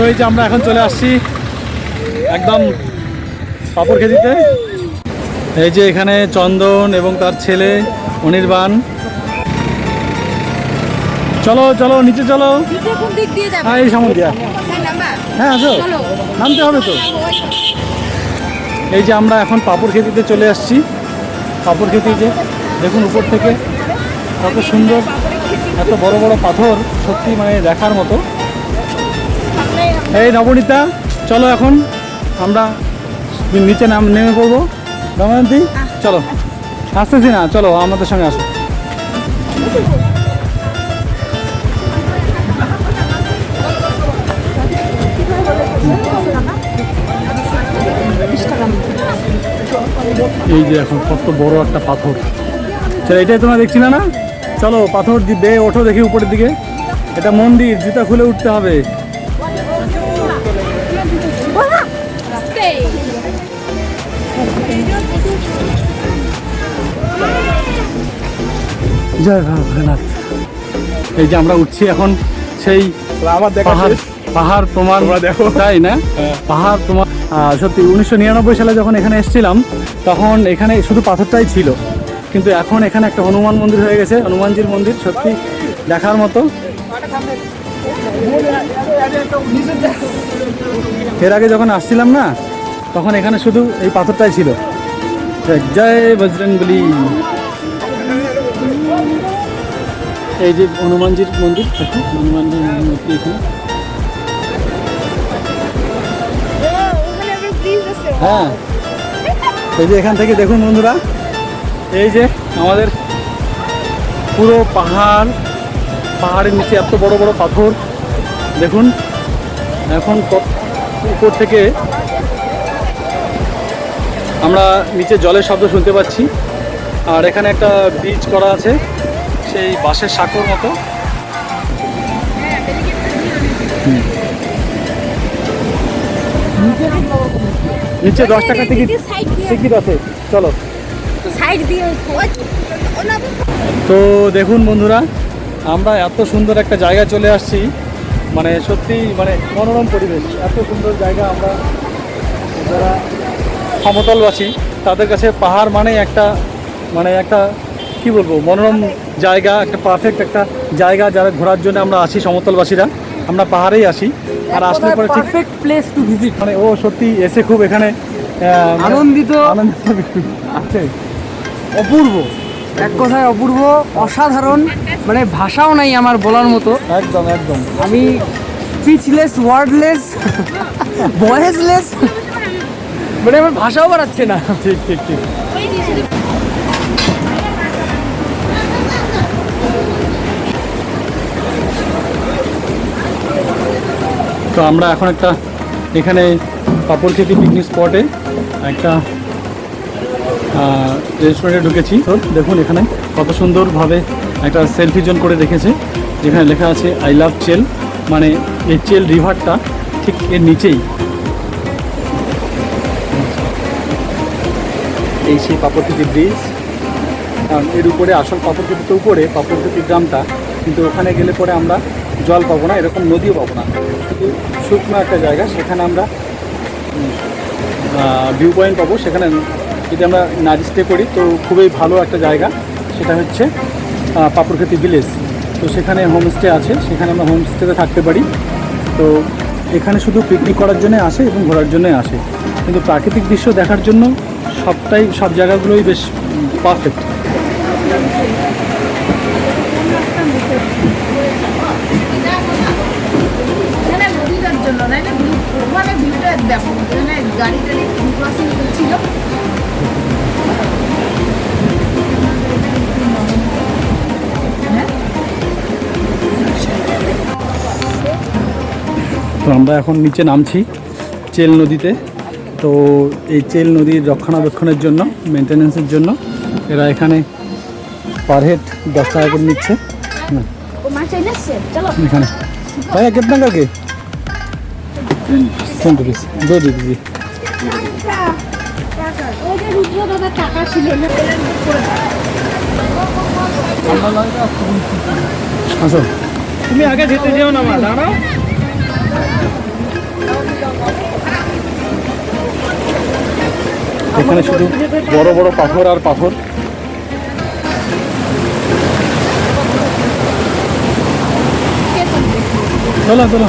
তো এই যে আমরা এখন চলে আসছি একদম পাপড় খেদিতে এই যে এখানে চন্দন এবং তার ছেলে অনির্বাণ। চলো চলো নিচে চলো। হ্যাঁ এই সামনে দিয়া। হ্যাঁ, হ্যাঁ আসো। নামতে হবে তো। এই যে আমরা এখন পাপড় খেতিতে চলে আসছি। পাপড় খেতে যে দেখুন উপর থেকে কত সুন্দর এত বড় বড় পাথর সত্যি মানে দেখার মতো। এই নবনীতা, চলো এখন আমরা নিচে নাম নেমে পড়ব। দময়ন্তী চলো। আসতেছি না, চলো, আমাদের সঙ্গে আসো। এই যে এখন কত বড় একটা পাথর। চলো এটাই তোমরা দেখছি না না? চলো, পাথর দিয়ে ওঠো দেখি উপরের দিকে। এটা মন্দির, জুতা খুলে উঠতে হবে। জয় ভোলেনাথ। এই যে আমরা উঠছি এখন সেই পাহাড় পাহাড় তোমার দেখো। তাই না? হ্যাঁ। পাহাড় তোমার সত্যি উনিশশো নিরানব্বই সালে যখন এখানে এসেছিলাম তখন এখানে শুধু পাথরটাই ছিল। কিন্তু এখন এখানে একটা হনুমান মন্দির হয়ে গেছে। হনুমানজির মন্দির সত্যি দেখার মতো। এর আগে যখন আসছিলাম না তখন এখানে শুধু এই পাথরটাই ছিল। জয়- জয় বজরং বলি এই যে হনুমানজির মন্দির হনুমানজির মূর্তি এখানে। হ্যাঁ এই যে এখান থেকে দেখুন বন্ধুরা, এই যে আমাদের পুরো পাহাড়, পাহাড়ের নিচে এত বড় বড় পাথর, দেখুন, এখন উপর থেকে আমরা নিচে জলের শব্দ শুনতে পাচ্ছি। আর এখানে একটা ব্রিজ করা আছে। সেই বাঁশের সাঁকোর মতো। নিচে দশ টাকা টিকিট টিকিট আছে চলো। তো দেখুন বন্ধুরা আমরা এত সুন্দর একটা জায়গা চলে আসছি। মানে সত্যি মানে মনোরম পরিবেশ এত সুন্দর জায়গা আমরা যারা সমতলবাসী তাদের কাছে পাহাড় মানে একটা মানে একটা কি বলব মনোরম জায়গা একটা পারফেক্ট একটা জায়গা যারা ঘোরার জন্য আমরা আসি সমতলবাসীরা। আমরা পাহাড়েই আসি। আর আসলে পরে পারফেক্ট প্লেস টু ভিজিট মানে ও সত্যি এসে খুব এখানে মানে আনন্দিত। আনন্দিত। আছে অপূর্ব। এক কথায় অপূর্ব অসাধারণ। মানে ভাষাও নাই আমার বলার মতো। একদম একদম। আমি স্পিচলেস ওয়ার্ডলেস ভয়েসলেস মানে আমার ভাষাও বাড়াচ্ছে না। ঠিক ঠিক ঠিক। তো আমরা এখন একটা এখানে পাপড় খেতি পিকনিক স্পটে একটা রেস্টুরেন্টে ঢুকেছি। তো দেখুন এখানে কত সুন্দরভাবে একটা সেলফি জোন করে রেখেছে। যেখানে লেখা আছে আই লাভ চেল মানে এই চেল রিভারটা ঠিক এর নিচেই। এই সেই পাপড়কুটি ব্রিজের উপরে, আসল পাপড়কুটিতে উপরে পাপড়কুটি গ্রামটা। কিন্তু ওখানে গেলে পরে আমরা জল পাবো না, এরকম নদীও পাবো না। শুধু শুকনো একটা জায়গা, সেখানে আমরা ভিউ পয়েন্ট পাবো। সেখানে যদি আমরা নাচ স্টে করি, তো খুবই ভালো একটা জায়গা। সেটা হচ্ছে পাপড়খেতি ভিলেজ তো সেখানে হোমস্টে আছে, সেখানে আমরা হোমস্টেতে থাকতে পারি। তো এখানে শুধু পিকনিক করার জন্য আসে এবং ঘোরার জন্য আসে। কিন্তু প্রাকৃতিক দৃশ্য দেখার জন্য সবটাই, সব জায়গাগুলোই বেশ পারফেক্ট গাড়ি টাড়ি ক্রসিং করছিল তো আমরা এখন নিচে নামছি চেল নদীতে তো এই চেল নদীর রক্ষণাবেক্ষণের জন্য মেনটেন্যান্সের জন্য এরা এখানে পার হেড দশ টাকা করে নিচ্ছে না ও মাছ এনেছে চলো এখানে ভাইয়া कितना करके टेन रुपीज़ दो दे दीजिए ওই যে দাদা টাকা ছিল না। আসো। তুমি আগে যেতে যেও না মা দাঁড়াও। এখানে শুধু বড় বড় পাথর আর পাথর। চলো চলো।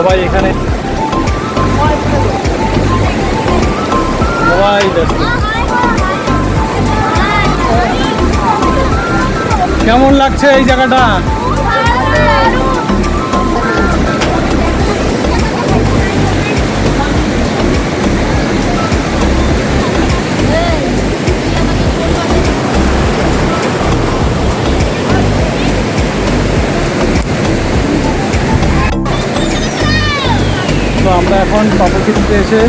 সবাই এখানে। সবাই কেমন লাগছে এই জায়গাটা? এখন পাপড়কিটিতে এসে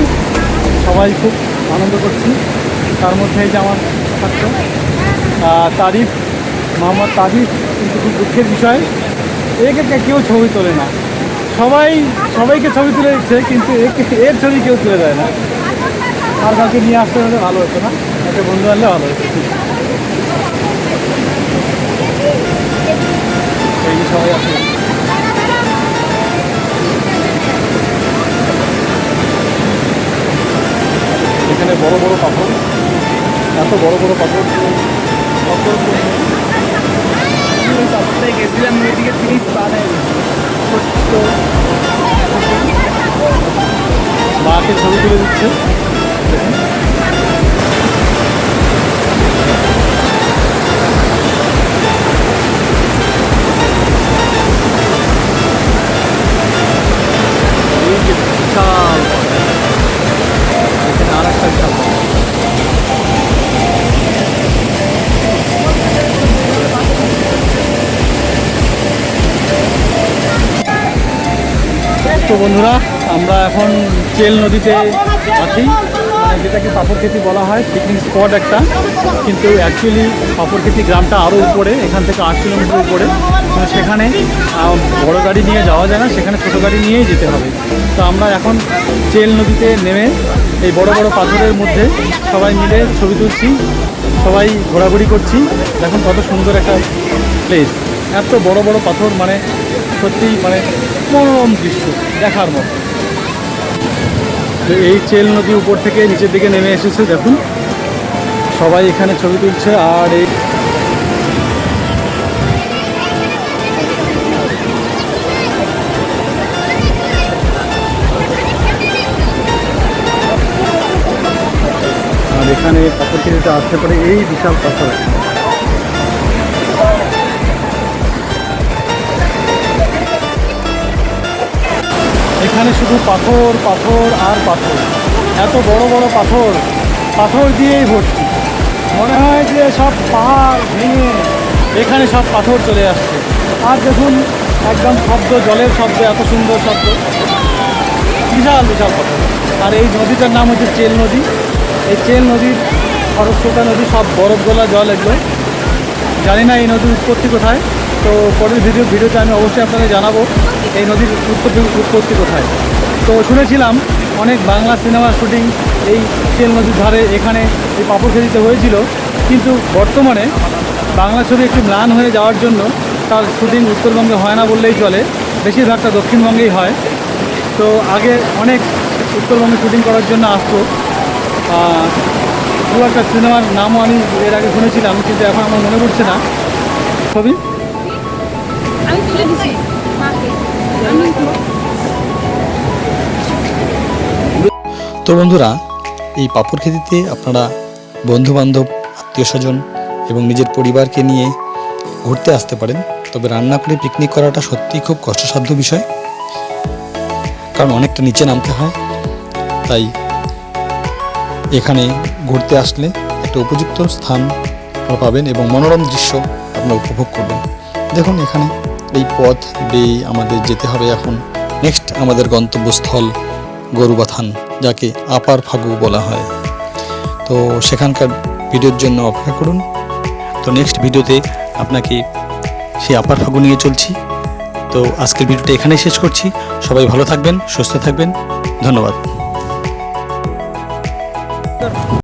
সবাই খুব আনন্দ করছি। তার মধ্যে এই যে আমার আহ, তারিফ মোহাম্মদ তারিফ কিন্তু খুব দুঃখের বিষয় একে কেউ ছবি তোলে না। সবাই সবাইকে ছবি তুলে দিচ্ছে কিন্তু একে এর ছবি কেউ তুলে দেয় না। আর কাউকে নিয়ে আসতে হলে ভালো হতো না একটা বন্ধু আনলে ভালো হতো। বড় বড় পাথর। যে পাথর। সপ্তাহে গেছিলাম ওইদিকে তিরিশ পার মাকে ছবি তুলে দিচ্ছে। বন্ধুরা, আমরা এখন চেল নদীতে আছি। মানে যেটাকে পাপড়খেতি বলা হয় পিকনিক স্পট একটা। কিন্তু অ্যাকচুয়ালি পাপড়খেতি গ্রামটা আরও উপরে, এখান থেকে আট কিলোমিটার উপরে। সেখানে বড় গাড়ি নিয়ে যাওয়া যায় না, সেখানে ছোটো গাড়ি নিয়েই যেতে হবে। তো আমরা এখন চেল নদীতে নেমে এই বড় বড় পাথরের মধ্যে সবাই মিলে ছবি তুলছি, সবাই ঘোরাঘুরি করছি। দেখুন কত সুন্দর একটা প্লেস এত বড় বড় পাথর মানে সত্যি মানে মনোরম দৃশ্য, দেখার মতো। তো এই চেল নদী উপর থেকে নিচের দিকে নেমে এসেছে, দেখুন। সবাই এখানে ছবি তুলছে আর এই আর এখানে পাথর কেজিতে আসতে পারে এই বিশাল পাথর। আছে এখানে শুধু পাথর পাথর আর পাথর। এত বড় বড় পাথর পাথর দিয়েই ভর্তি। মনে হয় যে সব পাহাড় ভেঙে এখানে সব পাথর চলে আসছে। আর দেখুন, একদম শব্দ, জলের শব্দ, এত সুন্দর শব্দ। বিশাল বিশাল পাথর। আর এই নদীটার নাম হচ্ছে চেল নদী। এই চেল নদীর খরস্রোতা নদী, সব বরফ গলা জল এগুলো জানি না এই নদীর উৎপত্তি কোথায়। তো পরের ভিডিও ভিডিওতে আমি অবশ্যই আপনাদের জানাব এই নদীর উৎপত্তি উৎপত্তি কোথায়। তো শুনেছিলাম অনেক বাংলা সিনেমার শুটিং এই চেল নদীর ধারে এখানে এই পাপড়খেদিতে হয়েছিল। কিন্তু বর্তমানে বাংলা ছবি একটু ম্লান হয়ে যাওয়ার জন্য তার শুটিং উত্তরবঙ্গে হয় না বললেই চলে। বেশিরভাগটা দক্ষিণবঙ্গেই হয়। তো আগে অনেক উত্তরবঙ্গে শুটিং করার জন্য আসতো। দু একটা সিনেমার নামও আমি এর আগে শুনেছিলাম, কিন্তু এখন আমার মনে পড়ছে না। ছবি? তো বন্ধুরা, এই পাপড় খেতিতে আপনারা বন্ধু বান্ধব আত্মীয় স্বজন এবং নিজের পরিবারকে নিয়ে ঘুরতে আসতে পারেন। তবে রান্না করে পিকনিক করাটা সত্যিই খুব কষ্টসাধ্য বিষয়। কারণ অনেকটা নিচে নামতে হয়। তাই এখানে ঘুরতে আসলে একটা উপযুক্ত স্থান পাবেন এবং মনোরম দৃশ্য আপনারা উপভোগ করবেন। দেখুন এখানে এই পথ বেয়ে আমাদের যেতে হবে এখন। নেক্সট আমাদের গন্তব্যস্থল গরুবাথান, যাকে আপার ফাগু বলা হয়। তো সেখানকার ভিডিওর জন্য অপেক্ষা করুন। তো নেক্সট ভিডিওতে আপনাকে সেই আপার ফাগু নিয়ে চলছি। তো আজকের ভিডিওটা এখানেই শেষ করছি। সবাই ভালো থাকবেন, সুস্থ থাকবেন। ধন্যবাদ।